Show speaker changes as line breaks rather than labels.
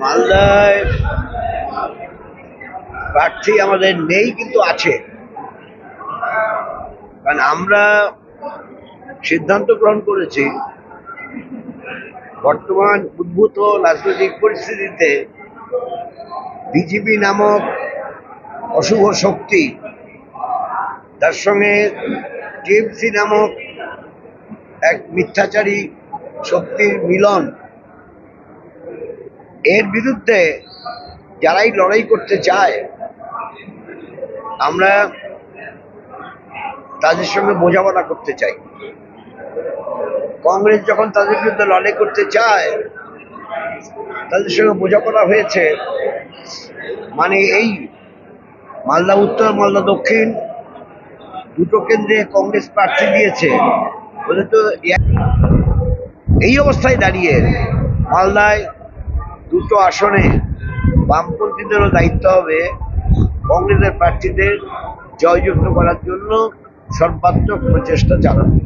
মালদায় প্রার্থী আমাদের নেই, কিন্তু আছে। কারণ আমরা সিদ্ধান্ত গ্রহণ করেছি, বর্তমান উদ্ভূত রাজনৈতিক পরিস্থিতিতে বিজেপি নামক অশুভ শক্তি, তার সঙ্গে টিএমসি নামক এক মিথ্যাচারী শক্তির মিলন এর বিরুদ্ধে যারাই লড়াই করতে চায়, আমরা তাদের সঙ্গে বোঝাপড়া করতে চাই। কংগ্রেস যখন তাদের বিরুদ্ধে লড়াই করতে চায়, তাদের সঙ্গে বোঝাপড়া হয়েছে। মানে এই মালদা উত্তর, মালদা দক্ষিণ দুটো কেন্দ্রে কংগ্রেস প্রার্থী দিয়েছে। বলে তো এই অবস্থায় দাঁড়িয়ে মালদায় দুটো আসনে বামপন্থীদেরও দায়িত্ব হবে কংগ্রেসের প্রার্থীদের জয়যুক্ত করার জন্য সর্বাত্মক প্রচেষ্টা চালানো।